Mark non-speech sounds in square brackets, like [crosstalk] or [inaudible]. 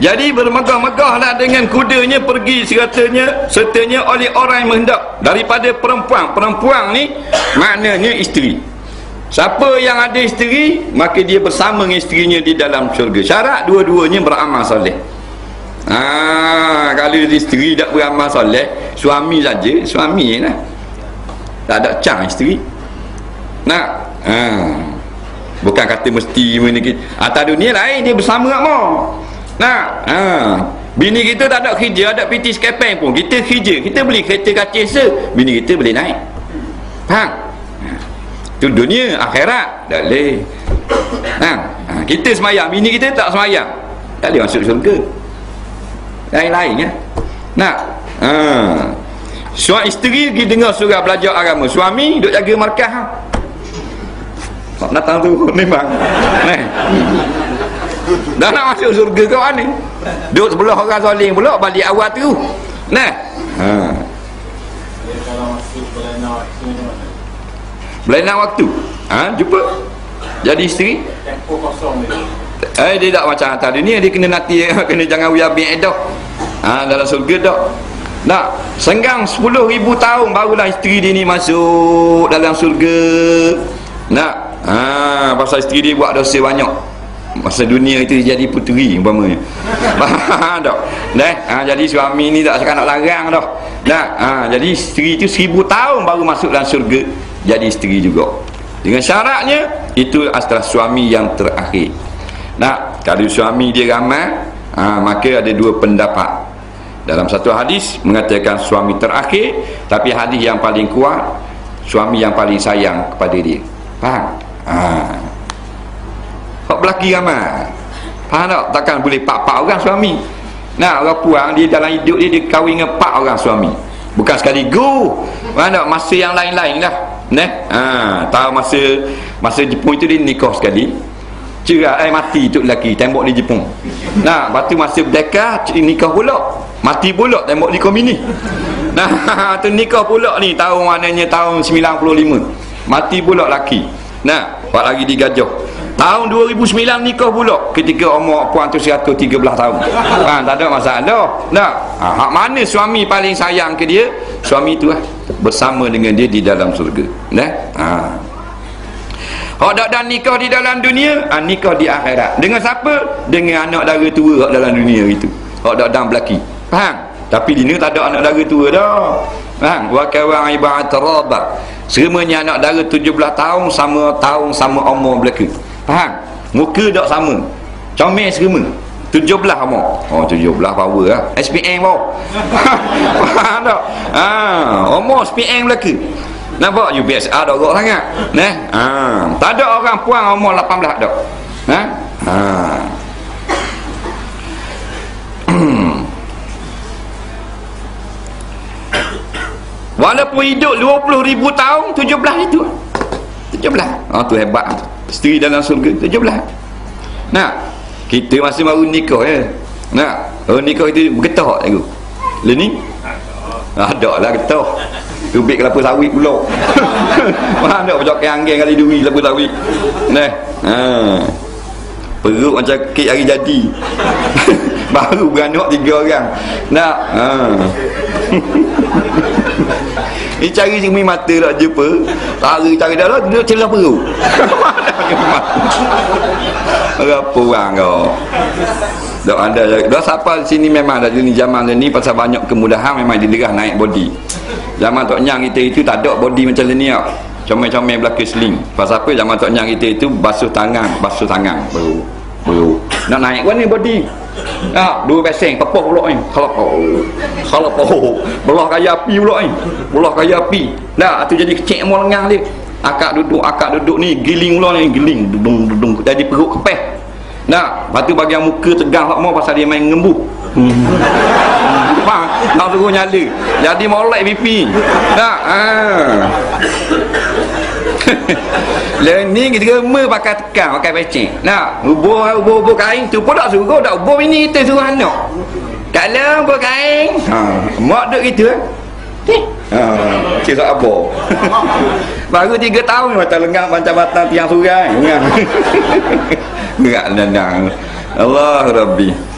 jadi bermegah-megahlah dengan kudanya pergi seratanya sertanya oleh orang yang menghendak daripada perempuan perempuan ni maknanya isteri siapa yang ada isteri maka dia bersama dengan isterinya di dalam syurga syarat dua-duanya beramal soleh Ah, kalau isteri tak beramal soleh, suami saja, suami lah. Tak ada cang isteri. Nak? Ha. Bukan kata mesti mana kita. Atas dunia lain dia bersama kat mau. Nak? Ha. Bini kita tak ada kerja, ada piti skepeng pun. Kita kerja, kita beli kereta kaca se, bini kita boleh naik. Faham? Ha. dunia, akhirat. Tak boleh. Ha. ha. Kita semayang, bini kita tak semayang. Tak boleh masuk syurga lain-lain ya. Nak. Ha. Suami isteri pergi dengar surah belajar agama. Suami duk jaga markah. Tak datang tu memang. Nah. Dah nak masuk surga kau ni. Duduk sebelah orang soling pula balik awal tu. Nah. Ha. Belain waktu. Ha, jumpa. Jadi isteri. Eh dia tak macam atas dunia dia kena nanti [laughs] kena jangan wiabin edah. Ha dalam surga dak. Nak senggang 10 ribu tahun barulah isteri dia ni masuk dalam surga. Nak ha pasal isteri dia buat dosa banyak. Masa dunia itu jadi puteri umpamanya. [laughs] Tak? Dah. Ha jadi suami ni tak cakap nak larang dah. Nak ha jadi isteri itu 1000 tahun baru masuk dalam surga jadi isteri juga. Dengan syaratnya itu adalah suami yang terakhir. Nak kalau suami dia ramai, ha, maka ada dua pendapat. Dalam satu hadis mengatakan suami terakhir, tapi hadis yang paling kuat suami yang paling sayang kepada dia. Faham? Ha. Hak belaki ramai. Faham tak? Takkan boleh pak-pak orang suami. Nah, orang puang dia dalam hidup dia dia kahwin dengan pak orang suami. Bukan sekali go. Mana masa yang lain-lain dah. Neh. Ha, tahu masa masa Jepun itu dia nikah sekali cerah eh mati tu lelaki tembok di Jepun nah batu masa berdeka nikah pula mati pula tembok di komini nah [laughs] tu nikah pula ni tahun mananya tahun 95 mati pula lelaki nah buat lagi di gajah tahun 2009 nikah pula ketika umur puan tu 113 tahun ha, tak ada masalah nah ha, hak mana suami paling sayang ke dia suami tu lah bersama dengan dia di dalam surga nah ha. Hak dak dan nikah di dalam dunia, ha, nikah di akhirat. Dengan siapa? Dengan anak dara tua hak dalam dunia itu. Hak dak dan belaki. Faham? Tapi di ni tak ada anak dara tua dah. Faham? Wa kawang ibarat raba. Semuanya anak dara 17 tahun sama tahun sama umur belaka. Faham? Muka dak sama. Comel semua. 17 umur. Oh 17 power lah. SPM pun. [laughs] Faham tak? Ha, umur SPM belaka. Nampak biasa ada orang sangat. Nah. Ha. Tak ada orang puan umur 18 dak. Ha? Ha. [coughs] Walaupun hidup 20 ribu tahun 17 itu 17 Oh tu hebat Isteri dalam surga 17 Nah Kita masih baru nikah ya Nah Oh nikah itu bergetah aku Learning Ada lah getah Tubik kelapa sawit pula. [laughs] Faham tak? Macam keanggen kali duri kelapa sawit. Nah ha. Perut macam kek hari jadi. [laughs] Baru beranak tiga orang. Nak ha. [laughs] Ni cari cermin mata tak jumpa. Cari cari dah lah Dia celah perut. Berapa [laughs] orang kau. Dok ada Dok siapa sini memang ada ni zaman ni pasal banyak kemudahan memang diderah naik body. Zaman tok nyang kita itu tak ada body macam ni comel-comel belakang sling pasal apa zaman tok nyang kita itu basuh tangan basuh tangan baru baru nak naik kan ni body Ha, dua peseng pepoh pula ni. Kalau oh. Kalau oh. Belah kaya api pula ni. Belah kaya api. Dah tu jadi kecil mau lengang dia. Akak duduk, akak duduk ni giling pula ni, giling dudung dudung jadi perut kepeh. Nah, lepas tu bagian muka tegang hak mau pasal dia main ngembuh. Hmm. Nak suruh nyala. Jadi molek pipi. Tak. Ha. [laughs] Learning kita rema pakai tekan, pakai pecing. Nak, ubur ubur ubur kain tu pun tak suruh, tak ubur ini tu suruh anak. Kalau ubur kain, ha, mak duk gitu eh. Ha, cik tak apa. [laughs] Baru tiga tahun mata lengang macam batang tiang surai. Gerak [laughs] nendang. Allah Rabbi.